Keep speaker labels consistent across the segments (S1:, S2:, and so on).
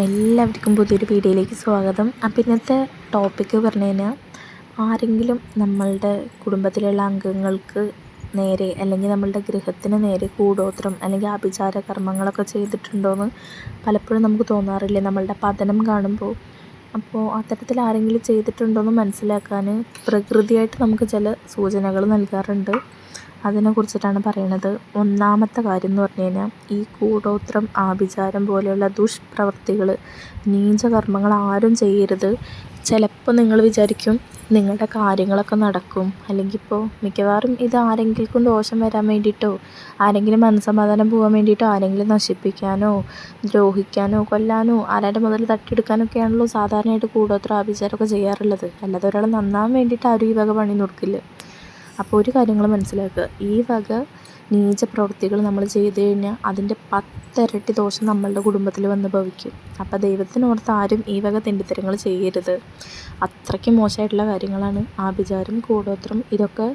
S1: എല്ലാവർക്കും പുതിയൊരു വീഡിയോയിലേക്ക് സ്വാഗതം. അപ്പം ഇന്നത്തെ ടോപ്പിക്ക് പറഞ്ഞു കഴിഞ്ഞാൽ ആരെങ്കിലും നമ്മളുടെ കുടുംബത്തിലുള്ള അംഗങ്ങൾക്ക് നേരെ അല്ലെങ്കിൽ നമ്മളുടെ ഗൃഹത്തിന് നേരെ കൂടോത്രം അല്ലെങ്കിൽ ആഭിചാര കർമ്മങ്ങളൊക്കെ ചെയ്തിട്ടുണ്ടോയെന്ന് പലപ്പോഴും നമുക്ക് തോന്നാറില്ലേ നമ്മളുടെ പതനം കാണുമ്പോൾ. അപ്പോൾ അത്തരത്തിൽ ആരെങ്കിലും ചെയ്തിട്ടുണ്ടോയെന്ന് മനസ്സിലാക്കാൻ പ്രകൃതിയായിട്ട് നമുക്ക് ചില സൂചനകൾ നൽകാറുണ്ട്. അതിനെക്കുറിച്ചിട്ടാണ് പറയണത് ഒന്നാമത്തെ കാര്യം എന്ന് പറഞ്ഞു കഴിഞ്ഞാൽ ഈ കൂടോത്രം ആഭിചാരം പോലെയുള്ള ദുഷ്പ്രവർത്തികൾ നീചകർമ്മങ്ങൾ ആരും ചെയ്യരുത്. ചിലപ്പോൾ നിങ്ങൾ വിചാരിക്കും നിങ്ങളുടെ കാര്യങ്ങളൊക്കെ നടക്കും. അല്ലെങ്കിൽ ഇപ്പോൾ മിക്കവാറും ഇത് ആരെങ്കിലും ദോഷം വരാൻ വേണ്ടിയിട്ടോ ആരെങ്കിലും മനസ്സമാധാനം പോകാൻ വേണ്ടിയിട്ടോ ആരെങ്കിലും നശിപ്പിക്കാനോ ദ്രോഹിക്കാനോ കൊല്ലാനോ ആരുടെ മുതൽ തട്ടിയെടുക്കാനൊക്കെയാണല്ലോ സാധാരണയായിട്ട് കൂടോത്രം ആഭിചാരമൊക്കെ ചെയ്യാറുള്ളത്. അല്ലാതെ ഒരാൾ നന്നാൻ വേണ്ടിയിട്ട് ആരും ഈ വക പണി കൊടുക്കില്ല അപ്പോൾ ഒരു കാര്യങ്ങൾ മനസ്സിലാക്കുക. ഈ വക നീച പ്രവൃത്തികൾ നമ്മൾ ചെയ്തു കഴിഞ്ഞാൽ അതിന്റെ പത്തിരട്ടി ദോഷം നമ്മളുടെ കുടുംബത്തിൽ വന്ന് ഭവിക്കും. അപ്പോൾ ദൈവത്തിനോർത്ത് ആരും ഈ വക തെണ്ടിത്തരങ്ങൾ ചെയ്യരുത്. അത്രയ്ക്ക് മോശമായിട്ടുള്ള കാര്യങ്ങളാണ് ആഭിചാരം കൂടോത്രം ഇതൊക്കെ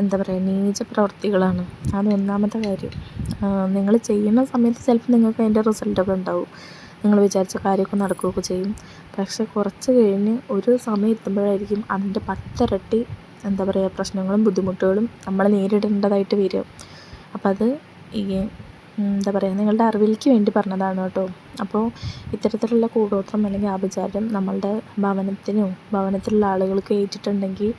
S1: എന്താ പറയുക നീച പ്രവൃത്തികളാണ് അത് ഒന്നാമത്തെ കാര്യം. നിങ്ങൾ ചെയ്യുന്ന സമയത്ത് ചിലപ്പോൾ നിങ്ങൾക്ക് അതിന്റെ റിസൾട്ടൊക്കെ ഉണ്ടാവും. നിങ്ങൾ വിചാരിച്ച കാര്യമൊക്കെ നടക്കുകയൊക്കെ ചെയ്യും. പക്ഷെ കുറച്ച് കഴിഞ്ഞ് ഒരു സമയം എത്തുമ്പോഴായിരിക്കും അതിന്റെ പത്തിരട്ടി എന്താ പറയുക പ്രശ്നങ്ങളും ബുദ്ധിമുട്ടുകളും നമ്മൾ നേരിടേണ്ടതായിട്ട് വരും. അപ്പം അത് ഈ എന്താ പറയുക നിങ്ങളുടെ അറിവിലേക്ക് വേണ്ടി പറഞ്ഞതാണ് കേട്ടോ. അപ്പോൾ ഇത്തരത്തിലുള്ള കൂടോത്രം അല്ലെങ്കിൽ ആഭിചാരം നമ്മളുടെ ഭവനത്തിനോ ഭവനത്തിലുള്ള ആളുകൾക്ക് ഏറ്റിട്ടുണ്ടെങ്കിൽ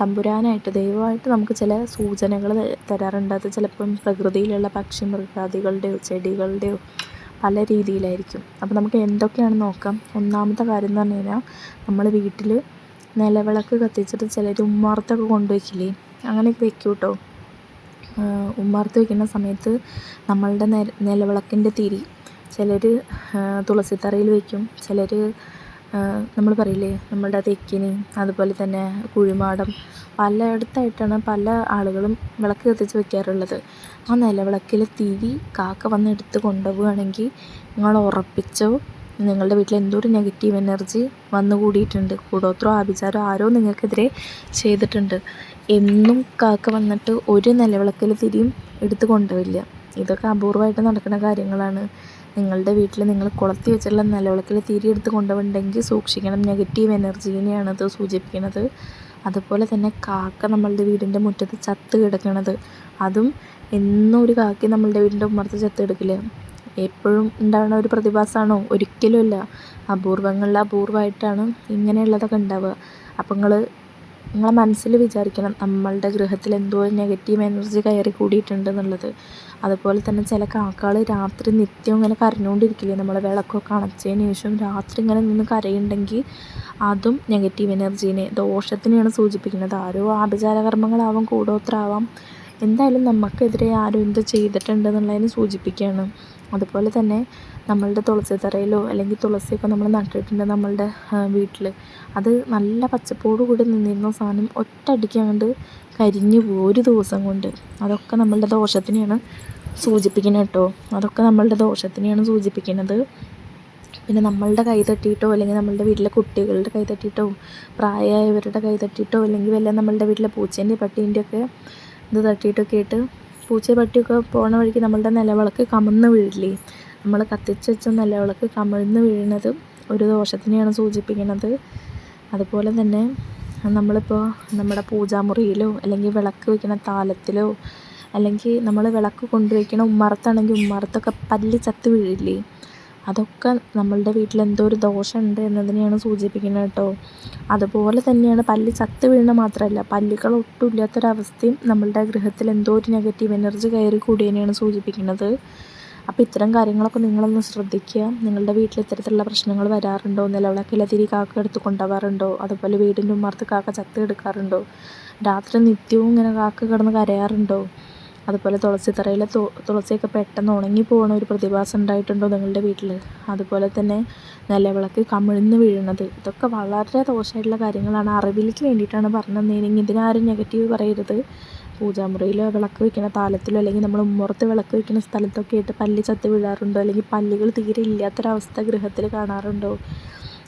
S1: തമ്പുരാനായിട്ട് ദൈവമായിട്ട് നമുക്ക് ചില സൂചനകൾ തരാറുണ്ട്. അത് ചിലപ്പം പ്രകൃതിയിലുള്ള പക്ഷി മൃഗാദികളുടെയോ ചെടികളുടെയോ പല രീതിയിലായിരിക്കും. അപ്പോൾ നമുക്ക് എന്തൊക്കെയാണ് നോക്കാം. ഒന്നാമത്തെ കാര്യം എന്ന് പറഞ്ഞു കഴിഞ്ഞാൽ നമ്മൾ വീട്ടിൽ നിലവിളക്ക് കത്തിച്ചിട്ട് ചിലർ ഉമ്മാർത്തൊക്കെ കൊണ്ടുവയ്ക്കില്ലേ? അങ്ങനെയൊക്കെ വെക്കും കേട്ടോ ഉമ്മാർത്ത് വയ്ക്കുന്ന സമയത്ത് നമ്മളുടെ നിലവിളക്കിന്റെ തിരി ചിലർ തുളസിത്തറയിൽ വയ്ക്കും ചിലർ നമ്മൾ പറയില്ലേ നമ്മളുടെ തെക്കിന് അതുപോലെ തന്നെ കുഴിമാടം. പലയിടത്തായിട്ടാണ് പല ആളുകളും വിളക്ക് കത്തിച്ച് വെക്കാറുള്ളത്. ആ നിലവിളക്കിലെ തിരി കാക്ക വന്ന് എടുത്ത് കൊണ്ടുപോവുകയാണെങ്കിൽ നിങ്ങൾ ഉറപ്പിച്ചോ നിങ്ങളുടെ വീട്ടിൽ എന്തോ ഒരു നെഗറ്റീവ് എനർജി വന്നുകൂടിയിട്ടുണ്ട്? കൂടോത്രോ ആഭിചാരോ ആരോ നിങ്ങൾക്കെതിരെ ചെയ്തിട്ടുണ്ട്. എന്നും കാക്ക വന്നിട്ട് ഒരു നിലവിളക്കിൽ തിരിയും എടുത്തു കൊണ്ടുവരില്ല ഇതൊക്കെ അപൂർവമായിട്ട് നടക്കുന്ന കാര്യങ്ങളാണ്. നിങ്ങളുടെ വീട്ടിൽ നിങ്ങൾ കുളത്തി വെച്ചിട്ടുള്ള നിലവിളക്കിൽ തിരി എടുത്ത് കൊണ്ടുപോകുന്നുണ്ടെങ്കിൽ സൂക്ഷിക്കണം. നെഗറ്റീവ് എനർജീനെയാണ് അത് സൂചിപ്പിക്കുന്നത്. അതുപോലെ തന്നെ കാക്ക നമ്മളുടെ വീടിന്റെ മുറ്റത്ത് ചത്ത് കിടക്കണത്. അതും എന്നും ഒരു കാക്കി നമ്മളുടെ വീടിന്റെ ഉമ്മറത്ത് ചത്ത് കിടക്കില്ല. എപ്പോഴും ഉണ്ടാവുന്ന ഒരു പ്രതിഭാസമാണോ? ഒരിക്കലുമല്ല. അപൂർവങ്ങളിൽ അപൂർവമായിട്ടാണ് ഇങ്ങനെയുള്ളതൊക്കെ ഉണ്ടാവുക. അപ്പം നിങ്ങൾ നിങ്ങളെ മനസ്സിൽ വിചാരിക്കണം നമ്മളുടെ ഗൃഹത്തിൽ എന്തോ നെഗറ്റീവ് എനർജി കയറി കൂടിയിട്ടുണ്ട് എന്നുള്ളത് അതുപോലെ തന്നെ ചില കാക്കകൾ രാത്രി നിത്യം ഇങ്ങനെ കരഞ്ഞുകൊണ്ടിരിക്കില്ലേ? നമ്മൾ വിളക്കൊക്കെ അണച്ചതിന് ശേഷം രാത്രി ഇങ്ങനെ നിന്ന് കരയുണ്ടെങ്കിൽ അതും നെഗറ്റീവ് എനർജീനെ ദോഷത്തിനെയാണ് സൂചിപ്പിക്കുന്നത്. ആരോ ആഭിചാരകർമ്മങ്ങളാവാം കൂടോത്രാവാം. എന്തായാലും നമുക്കെതിരെ ആരും എന്ത് ചെയ്തിട്ടുണ്ട് എന്നുള്ളതിനെ സൂചിപ്പിക്കുകയാണ്. അതുപോലെ തന്നെ നമ്മളുടെ തുളസി തറയിലോ അല്ലെങ്കിൽ തുളസിയൊക്കെ നമ്മൾ നട്ടിട്ടുണ്ട് നമ്മളുടെ വീട്ടിൽ അത് നല്ല പച്ചപ്പോട് കൂടി നിന്നിരുന്ന സാധനം ഒറ്റയടിക്ക് അങ്ങോട്ട് കരിഞ്ഞു പോകും ഒരു ദിവസം കൊണ്ട്. അതൊക്കെ നമ്മളുടെ ദോഷത്തിനെയാണ് സൂചിപ്പിക്കുന്നത് കേട്ടോ. അതൊക്കെ നമ്മളുടെ ദോഷത്തിനെയാണ് സൂചിപ്പിക്കുന്നത്. പിന്നെ നമ്മളുടെ കൈ തട്ടിയിട്ടോ അല്ലെങ്കിൽ നമ്മളുടെ വീട്ടിലെ കുട്ടികളുടെ കൈ തട്ടിയിട്ടോ പ്രായമായവരുടെ കൈ തട്ടിയിട്ടോ അല്ലെങ്കിൽ വല്ല നമ്മളുടെ വീട്ടിലെ പൂച്ചേന്റെ പട്ടീന്റെ ഒക്കെ ഇത് തട്ടിയിട്ടൊക്കെ ആയിട്ട് പൂച്ച പട്ടിയൊക്കെ പോണ വഴിക്ക് നമ്മളുടെ നിലവിളക്ക് കമന്ന് വീഴില്ലേ? നമ്മൾ കത്തിച്ച് വെച്ച നിലവിളക്ക് കമിഴ്ന്ന് വീഴുന്നത് ഒരു ദോഷത്തിനെയാണ് സൂചിപ്പിക്കുന്നത്. അതുപോലെ തന്നെ നമ്മളിപ്പോൾ നമ്മുടെ പൂജാമുറിയിലോ അല്ലെങ്കിൽ വിളക്ക് വയ്ക്കുന്ന താലത്തിലോ അല്ലെങ്കിൽ നമ്മൾ വിളക്ക് കൊണ്ടുവയ്ക്കണ ഉമ്മറത്താണെങ്കിൽ ഉമ്മറത്തൊക്കെ പല്ലി ചത്ത് വീഴില്ലേ? അതൊക്കെ നമ്മളുടെ വീട്ടിൽ എന്തോ ഒരു ദോഷമുണ്ട് എന്നതിനെയാണ് സൂചിപ്പിക്കുന്നത് കേട്ടോ. അതുപോലെ തന്നെയാണ് പല്ലി ചത്ത് വീഴുന്ന മാത്രമല്ല പല്ലുകൾ ഒട്ടും ഇല്ലാത്തൊരവസ്ഥയും നമ്മളുടെ ഗൃഹത്തിൽ എന്തോ ഒരു നെഗറ്റീവ് എനർജി കയറി കൂടിയതിനെയാണ് സൂചിപ്പിക്കുന്നത്. അപ്പോൾ ഇത്തരം കാര്യങ്ങളൊക്കെ നിങ്ങളൊന്ന് ശ്രദ്ധിക്കുക. നിങ്ങളുടെ വീട്ടിൽ ഇത്തരത്തിലുള്ള പ്രശ്നങ്ങൾ വരാറുണ്ടോ? നിലവിളക്കിലെ തിരി കാക്ക എടുത്ത് കൊണ്ടുപോകാറുണ്ടോ? അതുപോലെ വീടിന്റെ ഉമ്മർത്ത് കാക്ക ചത്ത് എടുക്കാറുണ്ടോ രാത്രി നിത്യവും ഇങ്ങനെ കാക്ക കിടന്ന് കരയാറുണ്ടോ? അതുപോലെ തുളസിത്തറയിലെ തുളസിയൊക്കെ പെട്ടെന്ന് ഉണങ്ങി പോകുന്ന ഒരു പ്രതിഭാസം ഉണ്ടായിട്ടുണ്ടോ നിങ്ങളുടെ വീട്ടിൽ? അതുപോലെ തന്നെ നിലവിളക്ക് കമിഴ്ന്ന് വീഴുന്നത്. ഇതൊക്കെ വളരെ ദോഷമായിട്ടുള്ള കാര്യങ്ങളാണ്. അറിവിലേക്ക് വേണ്ടിയിട്ടാണ് പറഞ്ഞു തന്നേനെങ്കിൽ ഇതിനാരും നെഗറ്റീവ് പറയരുത്. പൂജാമുറിയിലോ വിളക്ക് വയ്ക്കുന്ന താലത്തിലോ അല്ലെങ്കിൽ നമ്മൾ ഉമ്മറത്ത് വിളക്ക് വയ്ക്കുന്ന സ്ഥലത്തൊക്കെ ആയിട്ട് പല്ലി ചത്ത് വീഴാറുണ്ടോ? അല്ലെങ്കിൽ പല്ലികൾ തീരെ ഇല്ലാത്തൊരവസ്ഥ ഗൃഹത്തിൽ കാണാറുണ്ടോ?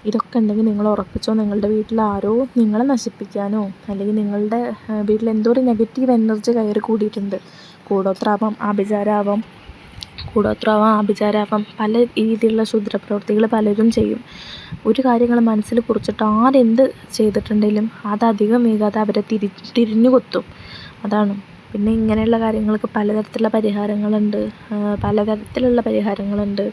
S1: ഇതൊക്കെ ഉണ്ടെങ്കിൽ നിങ്ങൾ ഉറപ്പിച്ചോ നിങ്ങളുടെ വീട്ടിൽ ആരോ നിങ്ങളെ നശിപ്പിക്കാനോ അല്ലെങ്കിൽ നിങ്ങളുടെ വീട്ടിൽ എന്തോ ഒരു നെഗറ്റീവ് എനർജി കയറി കൂടിയിട്ടുണ്ട്. കൂടോത്രാവാം ആഭിചാരമാവാം കൂടോത്രാവാം ആഭിചാരാവാം പല രീതിയിലുള്ള ക്ഷുദ്രപ്രവൃത്തികൾ പലരും ചെയ്യും. ഒരു കാര്യങ്ങൾ മനസ്സിൽ കുറിച്ചിട്ട് ആരെന്ത് ചെയ്തിട്ടുണ്ടെങ്കിലും അതധികം വൈകാതെ അവരെ തിരി തിരിഞ്ഞു കൊത്തും. അതാണ്. പിന്നെ ഇങ്ങനെയുള്ള കാര്യങ്ങൾക്ക് പലതരത്തിലുള്ള പരിഹാരങ്ങളുണ്ട്. പലതരത്തിലുള്ള പരിഹാരങ്ങളുണ്ട്.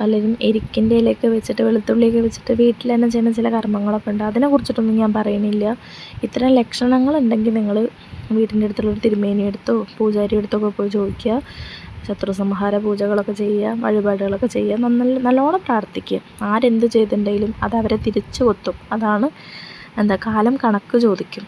S1: പലരും എരിക്കിന്റെ ഇലയൊക്കെ വെച്ചിട്ട് വെളുത്തുള്ളിയൊക്കെ വെച്ചിട്ട് വീട്ടിൽ തന്നെ ചെയ്യുന്ന ചില കർമ്മങ്ങളൊക്കെ ഉണ്ട്. അതിനെക്കുറിച്ചിട്ടൊന്നും ഞാൻ പറയുന്നില്ല. ഇത്തരം ലക്ഷണങ്ങളുണ്ടെങ്കിൽ നിങ്ങൾ വീടിന്റെ അടുത്തുള്ളൊരു തിരുമേനി എടുത്തോ പൂജാരി എടുത്തൊക്കെ പോയി ചോദിക്കുക. ശത്രു സംഹാര പൂജകളൊക്കെ ചെയ്യുക വഴിപാടുകളൊക്കെ ചെയ്യുക. നന്ന നല്ലോണം പ്രാർത്ഥിക്കുക. ആരെന്ത് ചെയ്തിട്ടുണ്ടെങ്കിലും അത് അവരെ തിരിച്ചു കൊത്തും. അതാണ് എന്താ കാലം കണക്ക് ചോദിക്കും.